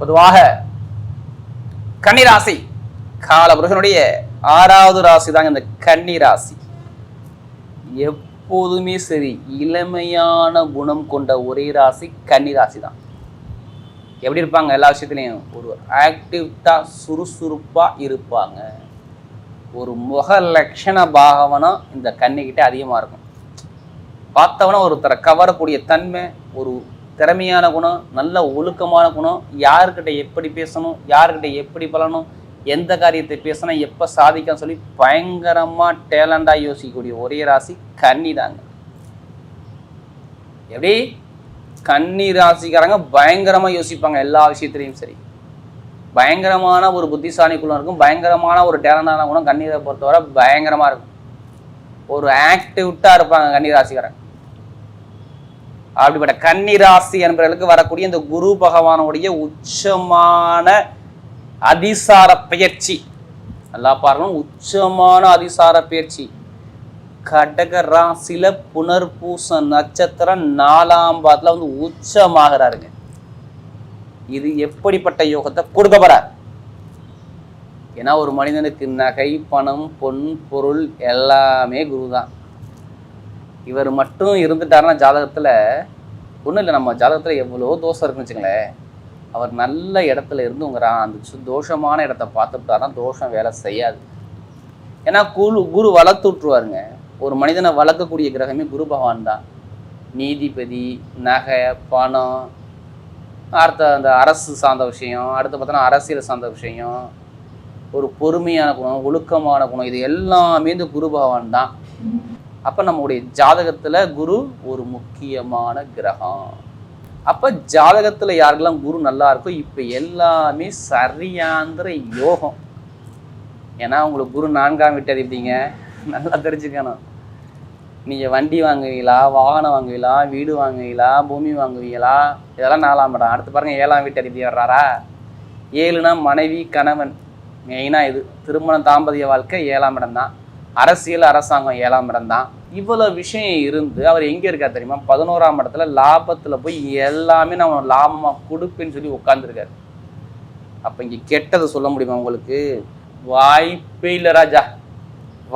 பொதுவாக கன்னி ராசி காலபுருஷனுடைய ஆறாவது ராசி தாங்க இந்த கன்னி ராசி எப்போதுமே சரி இளமையான குணம் கொண்ட ஒரே ராசி கன்னி ராசி தான். எப்படி இருப்பாங்க எல்லா விஷயத்துலையும்? ஒரு ஆக்டிவ்டா சுறுசுறுப்பா இருப்பாங்க. ஒரு முக லட்சண பாகவனம் இந்த கன்னிக்கிட்ட அதிகமாக இருக்கும். பார்த்தவன ஒருத்தரை கவரக்கூடிய தன்மை ஒரு திறமையான குணம் நல்ல ஒழுக்கமான குணம் யாருக்கிட்ட எப்படி பேசணும் யாருக்கிட்ட எப்படி பழணும் எந்த காரியத்தை பேசினா எப்போ சாதிக்கணும்னு சொல்லி பயங்கரமாக டேலண்டாக யோசிக்கக்கூடிய ஒரே ராசி கன்னி தாங்க. எப்படி? கன்னி ராசிக்காரங்க பயங்கரமாக யோசிப்பாங்க எல்லா விஷயத்துலையும் சரி. பயங்கரமான ஒரு புத்திசாலி குணம் இருக்கும் பயங்கரமான ஒரு டேலண்டான குணம் கண்ணீரை பொறுத்தவரை பயங்கரமாக இருக்கும். ஒரு ஆக்டிவிட்டாக இருப்பாங்க கன்னிராசிக்காரங்க அப்படிப்பட்ட கன்னிராசி என்பவர்களுக்கு வரக்கூடிய இந்த குரு பகவானுடைய உச்சமான அதிசார பயிற்சி. நல்லா பாருங்க உச்சமான அதிசார பயிற்சி. கடக ராசியில புனர்பூச நட்சத்திரம் நாலாம் பாதத்தில் வந்து உச்சமாகிறாருங்க. இது எப்படிப்பட்ட யோகத்தை கொடுக்க போறார்? ஏன்னா ஒரு மனிதனுக்கு நகை பணம் பொன் பொருள் எல்லாமே குரு தான் இவர் மட்டும் இருந்துட்டாருன்னா ஜாதகத்தில் ஒன்றும் இல்லை நம்ம ஜாதகத்தில் எவ்வளோ தோஷம் இருக்குன்னு வச்சுங்களேன் அவர் நல்ல இடத்துல இருந்து அந்த சு- தோஷமான இடத்த பார்த்துட்டாருன்னா தோஷம் வேலை செய்யாது. ஏன்னா குரு குரு வளர்த்து விட்ருவாருங்க ஒரு மனிதனை வளர்க்கக்கூடிய கிரகமே குரு பகவான் தான். நீதிபதி நகை பணம் அடுத்த அந்த அரசு சார்ந்த விஷயம் அடுத்து பார்த்தோன்னா அரசியல் சார்ந்த விஷயம் ஒரு பொறுமையான குணம் ஒழுக்கமான குணம் இது எல்லாமே இந்த குரு பகவான் தான். அப்போ நம்முடைய ஜாதகத்தில் குரு ஒரு முக்கியமான கிரகம். அப்போ ஜாதகத்தில் யாருக்கெல்லாம் குரு நல்லா இருக்கோ இப்போ எல்லாமே சரியாந்திர யோகம். ஏன்னா உங்களுக்கு குரு நான்காம் வீட்டு அதிபதிங்க நல்லா தெரிஞ்சுக்கணும். நீங்கள் வண்டி வாங்குவீங்களா வாகனம் வாங்குவீங்களா வீடு வாங்குவீங்களா பூமி வாங்குவீங்களா இதெல்லாம் நாலாம் இடம். அடுத்து பாருங்கள் ஏழாம் வீட்டு அதிபதி வர்றாரா? ஏழுனா மனைவி கணவன். மெயினாக இது திருமணம் தாம்பதிய வாழ்க்கை ஏழாம் இடம் தான். அரசியல் அரசாங்கம் ஏழாம் இடம் தான். இவ்வளோ விஷயம் இருந்து அவர் எங்கே இருக்கார் தெரியுமா? பதினோராம் இடத்துல லாபத்தில் போய் எல்லாமே நம்ம லாபமாக கொடுப்பேன்னு சொல்லி உட்காந்துருக்காரு அப்போ இங்கே கெட்டதை சொல்ல முடியுமா உங்களுக்கு? வாய்ப்பே இல்லை ராஜா.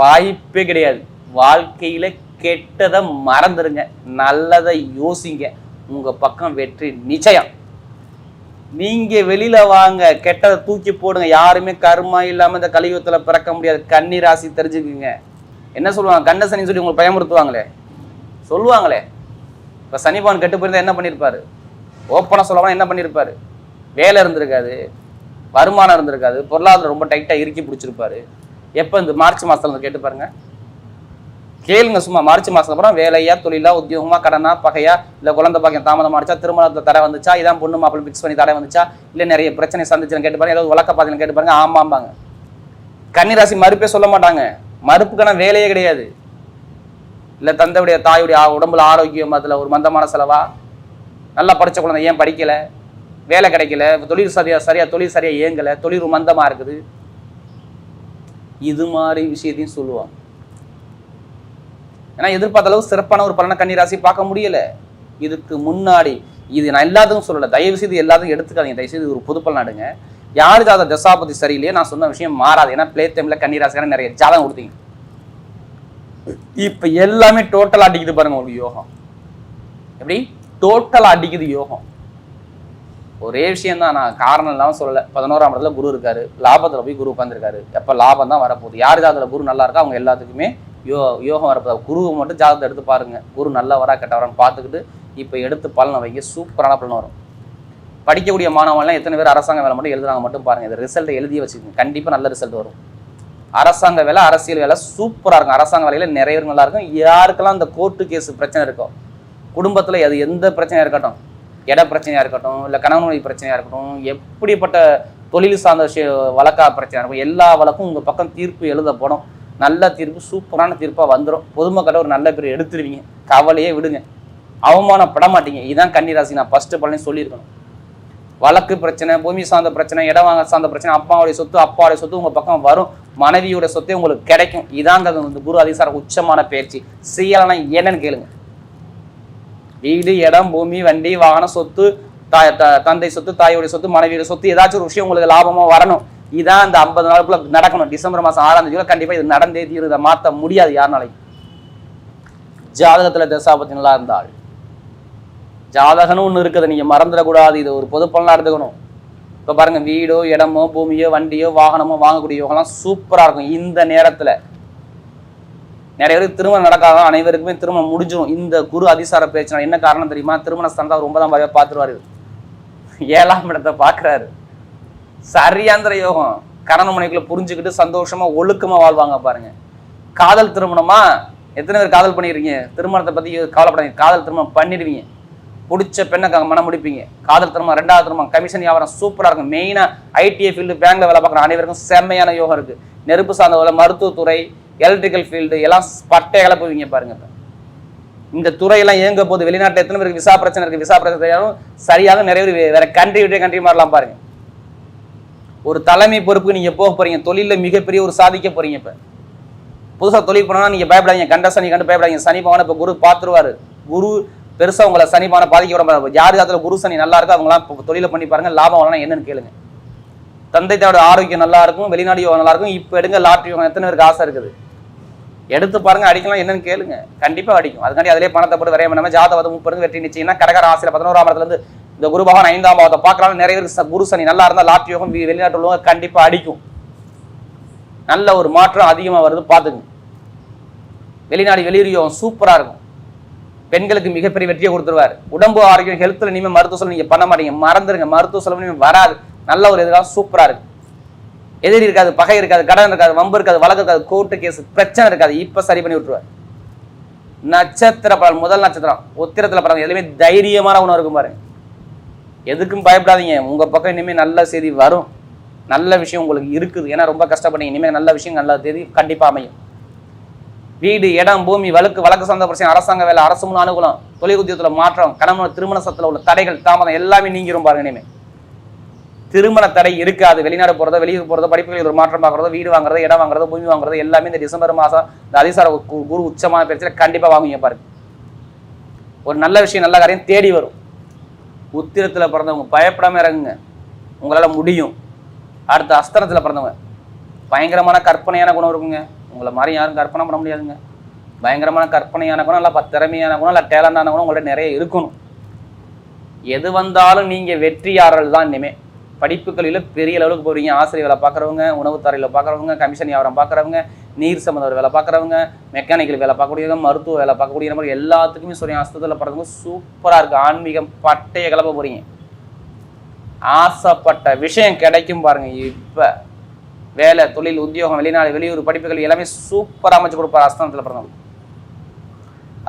வாய்ப்பே கிடையாது. வாழ்க்கையில் கெட்டதை மறந்துடுங்க நல்லதை யோசிங்க. உங்கள் பக்கம் வெற்றி நிச்சயம். நீங்க வெளியில வாங்க. கெட்டதை தூக்கி போடுங்க. யாருமே கருமா இல்லாம இந்த கலியுகத்துல பிறக்க முடியாது. கன்னி ராசி தெரிஞ்சுக்குங்க. என்ன சொல்லுவாங்க? கண்ட சனி சொல்லி உங்களை பயமுறுத்துவாங்களே? சொல்லுவாங்களே. இப்ப சனிபான் கெட்டு போயிருந்தா என்ன பண்ணியிருப்பாரு ஓப்பனாக சொல்லலாம் என்ன பண்ணியிருப்பாரு வேலை இருந்திருக்காது. வருமானம் இருந்திருக்காது. பொருளாதாரம் ரொம்ப டைட்டாக இறுக்கி பிடிச்சிருப்பாரு. எப்போ இந்த மார்ச் மாதத்துல இருந்து கேட்டு பாருங்க. கேளுங்க சும்மா மார்ச் மாதம் அப்புறம் வேலையா தொழிலா உத்தியோகமா கடனா பகையா இல்லை குழந்தை பாக்கியம் தாமதம் ஆச்சா திருமணத்தை தடை வந்துச்சா இதான் பொண்ணு மாப்பிள்ளை ஃபிக்ஸ் பண்ணி தடை வந்துச்சா இல்லை நிறைய பிரச்சனை சந்திச்சுன்னு கேட்டு பாருங்க ஏதாவது வழக்க பார்த்தீங்கன்னு கேட்டு பாருங்க ஆமாம்பாங்க. கன்னிராசி மறுப்பே சொல்ல மாட்டாங்க. மறுப்புக்கான வேலையே கிடையாது. இல்லை தந்தையுடைய தாயுடைய உடம்புல ஆரோக்கியம் அதில் ஒரு மந்தமான செலவா? நல்லா படிச்ச குழந்தை ஏன் படிக்கல? வேலை கிடைக்கல. தொழில் சரியா சரியா தொழில் சரியா இயங்கலை. தொழில் மந்தமாக மந்தமா இருக்குது. இது மாதிரி விஷயத்தையும் சொல்லுவாங்க. ஏன்னா எதிர்பார்த்த அளவு சிறப்பான ஒரு பலனை கன்னிராசி பார்க்க முடியல. இதுக்கு முன்னாடி இது நான் எல்லாத்துக்கும் சொல்லலை. தயவு செய்து எல்லாத்தையும் எடுத்துக்காதீங்க. தயவு செய்து ஒரு பொது பலன் எடுங்க யாரு ஜாத தசாபதி சரியில்லையே நான் சொன்ன விஷயம் மாறாது. ஏன்னா பிளே டைம்ல கன்னிராசிக்கான நிறைய ஜாதகம் கொடுத்தீங்க. இப்ப எல்லாமே டோட்டலாக அடிக்குது பாருங்க உங்களுக்கு யோகம். எப்படி? டோட்டலாக அடிக்குது யோகம். ஒரே விஷயம் தான். நான் காரணம் இல்லாமல் சொல்லலை. பதினோராம் இடத்துல குரு இருக்காரு. லாபத்தில் போய் குரு உட்காந்துருக்காரு எப்போ லாபம் தான் வரப்போகுது. யார் ஜாதத்தில் குரு நல்லா இருக்கா? அவங்க எல்லாத்துக்குமே யோ யோகம் வரப்போ குருவை மட்டும் ஜாதகத்தை எடுத்து பாருங்கள் குரு நல்லவரா கெட்டவரான்னு பார்த்துக்கிட்டு இப்போ எடுத்து பலனை வைக்க சூப்பரான பலன் வரும். படிக்கக்கூடிய மாணவன்லாம் எத்தனை பேர் அரசாங்க வேலை மட்டும் எழுதுறாங்க மட்டும் பாருங்கள் இந்த ரிசல்ட்டை எழுதி வச்சுக்கோங்க. கண்டிப்பாக நல்ல ரிசல்ட் வரும். அரசாங்க வேலை அரசியல் வேலை சூப்பராக இருக்கும். அரசாங்க வேலையில் நிறைய பேர் நல்லா இருக்கும். யாருக்கெல்லாம் இந்த கோர்ட்டு கேஸ் பிரச்சனை இருக்கோ குடும்பத்தில் அது எந்த பிரச்சனையாக இருக்கட்டும் இட பிரச்சனையாக இருக்கட்டும் இல்லை கணவன் பிரச்சனையாக இருக்கட்டும் எப்படிப்பட்ட தொழில் சார்ந்த விஷய வழக்கா பிரச்சனையாக இருக்கும் எல்லா வழக்கும் உங்கள் பக்கம் தீர்ப்பு எழுதப்படும் நல்ல தீர்ப்பு சூப்பரான தீர்ப்பாக வந்துடும் பொதுமக்களை ஒரு நல்ல பேர் எடுத்துருவீங்க. கவலையே விடுங்க. அவமானப்பட மாட்டீங்க இதுதான் கன்னிராசி நான் ஃபஸ்ட்டு பலனே சொல்லியிருக்கணும். வழக்கு பிரச்சனை பூமி சார்ந்த பிரச்சனை இடம் வாங்க சார்ந்த பிரச்சனை அப்பாவுடைய சொத்து அப்பாவுடைய சொத்து உங்கள் பக்கம் வரும். மனைவியோட சொத்தே உங்களுக்கு கிடைக்கும். இதாங்க இந்த குரு அதிசார உச்சமான பயிற்சி. செய்யலைன்னா என்னன்னு கேளுங்க. வீடு இடம் பூமி வண்டி வாகனம் சொத்து தாய் தந்தை சொத்து தாயோடைய சொத்து மனைவியோட சொத்து ஏதாச்சும் ஒரு விஷயம் உங்களுக்கு லாபமாக வரணும். இதான் அந்த ஐம்பது நாளுக்குள்ள நடக்கணும். டிசம்பர் மாசம் ஆறாம் தேதியில கண்டிப்பா இது நடந்தே தீரும் இதை மாத்த முடியாது யாருனாலையும். ஜாதகத்துல தசாபத்தி நல்லா இருந்தால். ஜாதகம்னு ஒன்று இருக்குது. நீங்கள் மறந்துடக்கூடாது. இது ஒரு பொது பலனாக எடுத்துக்கணும். இப்போ பாருங்க வீடோ இடமோ பூமியோ வண்டியோ வாகனமோ வாங்கக்கூடியவங்கலாம் சூப்பராக இருக்கும். இந்த நேரத்தில். நிறைய பேருக்கு திருமணம் நடக்காதான் அனைவருக்குமே திருமணம் முடிஞ்சிடும் இந்த குரு அதிசார பேச்சுனா என்ன காரணம் தெரியுமா? திருமண ஸ்தானத்தை அவர் ஒன்பதாம் பாரியாக பார்த்துருவாரு. ஏழாம் இடத்தை பார்க்குறாரு. சரியாந்திர யோகம். கரண மனைக்குள்ள புரிஞ்சுக்கிட்டு சந்தோஷமா ஒழுக்கமா வாழ்வாங்க பாருங்க. காதல் திருமணமா? எத்தனை பேர் காதல் பண்ணிடுறீங்க திருமணத்தை பத்தி கவலைப்படாதீங்க. காதல் திருமணம் பண்ணிடுவீங்க. பிடிச்ச பெண்ணை க- மனம் முடிப்பீங்க. காதல் திருமணம் ரெண்டாவது திருமணம் கமிஷன் வியாபாரம் சூப்பராக இருக்கும். மெயினாக ஐடிஐ ஃபீல்டு பேங்க்ல வேலை பார்க்குற அனைவருக்கும் செம்மையான யோகம் இருக்கு. நெருப்பு சார்ந்த வேலை மருத்துவத்துறை எலக்ட்ரிக்கல் ஃபீல்டு எல்லாம் பட்டை போவீங்க பாருங்க. இந்த துறையெல்லாம் இயங்க போது வெளிநாட்டில் எத்தனை பேருக்கு விசா பிரச்சனை இருக்கு? விசா பிரச்சனை சரியாக நிறைய பேர் வேற கண்ட்ரி விட்டு கண்ட்ரி மாறலாம் பாருங்க. ஒரு தலைமை பொறுப்புக்கு நீங்க போக போறீங்க தொழிலில் மிகப்பெரிய ஒரு சாதிக்க போறீங்க இப்ப. புதுசா தொழில் பண்ணா நீங்க பயப்படாதீங்க. கண்ட சனி கண்டு பயப்படாதீங்க. சனி பவனை இப்போ குரு பார்த்துருவார். குரு பெருசா உங்களை சனி பவனை பாதிக்க விட யார் காலத்தில் குரு சனி நல்லா இருக்கோ அவங்களாம் இப்போ தொழிலை பண்ணி பாருங்க. லாபம் வரலாம் என்னன்னு கேளுங்க. தந்தை தாயோட ஆரோக்கியம் நல்லா இருக்கும். வெளிநாடு யோகம் நல்லா இருக்கும். இப்போ எடுங்க லாட்ரி யோகம். எத்தனை பேருக்கு ஆசை இருக்குது? எடுத்து பாருங்க அடிக்கலாம் என்னன்னு கேளுங்க. கண்டிப்பா அடிக்கும். அதுக்காண்டி அதிலே பணத்தை போட்டு விரைய நம்ம ஜாதகத்தை முப்பது வெற்றி நிச்சயம்னா கடகர ஆசிரியர் பதினோராம் இடத்துல இந்த குரு பகவான் ஐந்தாம் பாவத்தை பார்க்கலாம் நிறைய பேருக்கு குரு சனி நல்லா இருந்தால் லாட்ரி யோகம் வெளிநாட்டு உள்ளவங்க கண்டிப்பா அடிக்கும். நல்ல ஒரு மாற்றம் அதிகமா வருது பாத்துங்க வெளிநாடு வெளியூர் யோகம் சூப்பரா இருக்கும். பெண்களுக்கு மிகப்பெரிய வெற்றியை கொடுத்துருவாரு. உடம்பு ஆரோக்கியம் ஹெல்த்ல இனிமே மருத்துவ செலவு நீங்க பண்ண மாட்டீங்க. மறந்துருங்க. மருத்துவ செலவு இனிமேல் வராது. நல்ல ஒரு இதெல்லாம் சூப்பரா இருக்கு. எதிரி இருக்காது பகை இருக்காது கடன் இருக்காது வம்பு இருக்காது வழக்கு இருக்காது கோர்ட்டு கேஸ் பிரச்சனை இருக்காது. இப்ப சரி பண்ணி விட்டுருவார். நட்சத்திர பலன் முதல் நட்சத்திரம். உத்திரத்தில் படம் எதுவுமே தைரியமான உணவு இருக்கும் பாருங்க. எதுக்கும் பயப்படாதீங்க. உங்கள் பக்கம் இனிமேல் நல்ல செய்தி வரும். நல்ல விஷயம் உங்களுக்கு இருக்குது. ஏன்னா ரொம்ப கஷ்டப்படுங்க இனிமேல் நல்ல விஷயம் நல்ல தேதி கண்டிப்பாக அமையும். வீடு இடம் பூமி வழக்கு வழக்கு சார்ந்த பிரச்சனை அரசாங்க வேலை அரசு முன் அனுகூலம் தொழில் உத்தியோகத்துல மாற்றம் கணவன் திருமண சத்தில் உள்ள தடைகள் தாமதம் எல்லாமே நீங்கிரும் பாருங்க இனிமேல் திருமண தடை இருக்காது. வெளிநாடு போகிறதோ வெளியூர் போகிறதோ படிப்புகளில் ஒரு மாற்றம் பார்க்குறதோ வீடு வாங்குறதோ இடம் வாங்குறதோ பூமி வாங்குறதோ எல்லாமே இந்த டிசம்பர் மாதம் இந்த அதிசார குரு உச்சமான பேச்சில் கண்டிப்பாக வாங்குவீங்க பாருங்க. ஒரு நல்ல விஷயம் நல்ல காரியம் தேடி வரும். உத்திரத்தில் பிறந்தவங்க. பயப்படாம இறங்குங்க. உங்களால் முடியும். அடுத்த அஸ்தனத்தில் பிறந்தவங்க. பயங்கரமான கற்பனையான குணம் இருக்குங்க. உங்களை மாதிரி யாரும் கற்பனை பண்ண முடியாதுங்க. பயங்கரமான கற்பனையான குணம் இல்லை திறமையான குணம் இல்லை டேலண்டான குணம் உங்கள்ட்ட நிறைய இருக்கணும். எது வந்தாலும் நீங்கள் வெற்றியாளர்கள் தான் இனிமே. படிப்புகளில் பெரிய லெவலுக்கு போகிறீங்க ஆசிரியர் வேலை பார்க்குறவங்க உணவுத்துறையில் பார்க்குறவங்க கமிஷன் வியாபாரம் பார்க்குறவங்க நீர் சம்மந்த வேலை பார்க்குறவங்க மெக்கானிக்கல் வேலை பார்க்கக்கூடியவங்க மருத்துவ வேலை பார்க்கக்கூடிய மாதிரி எல்லாத்துக்குமே சொல்லி அஸ்தத்தில் பிறந்தவங்க சூப்பராக இருக்குது ஆன்மீகம் பட்டைய கிளப்ப போகிறீங்க ஆசைப்பட்ட விஷயம் கிடைக்கும் பாருங்கள் இப்போ வேலை தொழில் உத்தியோகம் வெளிநாடு வெளியூர் படிப்புகள் எல்லாமே சூப்பராக அமைச்சு கொடுப்பார் அஸ்தானத்தில் பிறந்தவங்க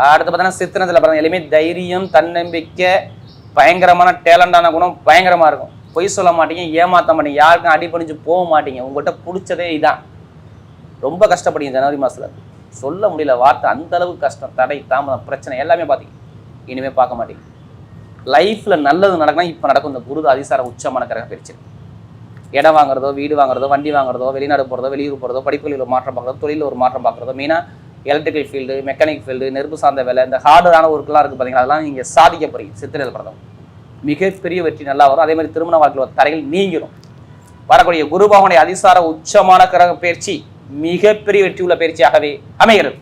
அடுத்து பார்த்தீங்கன்னா சித்திரத்தில் பிறந்த எல்லாமே தைரியம் தன்னம்பிக்கை பயங்கரமான டேலண்டான குணம் பயங்கரமாக இருக்கும். பொய் சொல்ல மாட்டீங்க ஏமாற்ற மாட்டீங்க யாருக்கும் அடிபணிஞ்சு போக மாட்டீங்க. உங்கள்கிட்ட பிடிச்சதே இதான். ரொம்ப கஷ்டப்படுங்க ஜனவரி மாதத்தில் சொல்ல முடியல வார்த்தை அந்த அளவுக்கு கஷ்டம் தடை தாமதம் பிரச்சனை எல்லாமே பார்த்தீங்க இனிமே பார்க்க மாட்டீங்க. லைஃப்பில் நல்லது நடக்கணும் இப்போ நடக்கும் இந்த குருது அதிசார உச்சமான கிரக இடம் வாங்குறதோ வீடு வாங்குறதோ வண்டி வாங்குறதோ வெளிநாடு போகிறதோ வெளியூர் போகிறதோ படிப்புகளில் ஒரு மாற்றம் பார்க்குறதோ தொழிலில் ஒரு மாற்றம் பார்க்குறதோ மெயினாக எலக்ட்ரிக்கல் ஃபீல்டு மெக்கானிக் ஃபீல்டு நெருப்பு சார்ந்த வேலை இந்த ஹார்டான ஒர்க்கெலாம் இருக்குது பார்த்தீங்களா அதெல்லாம் நீங்கள் சாதிக்க போகிறீங்க சித்திரையில் பிறந்தவங்க. மிகப்பெரிய வெற்றி நல்லா வரும். அதே மாதிரி திருமண வாழ்க்கையில் ஒரு தரையில் நீங்கிரும். வரக்கூடிய குரு அதிசார உச்சமான கிரக பயிற்சி மிகப்பெரிய வெற்றி உள்ள பயிற்சியாகவே அமைகிறது.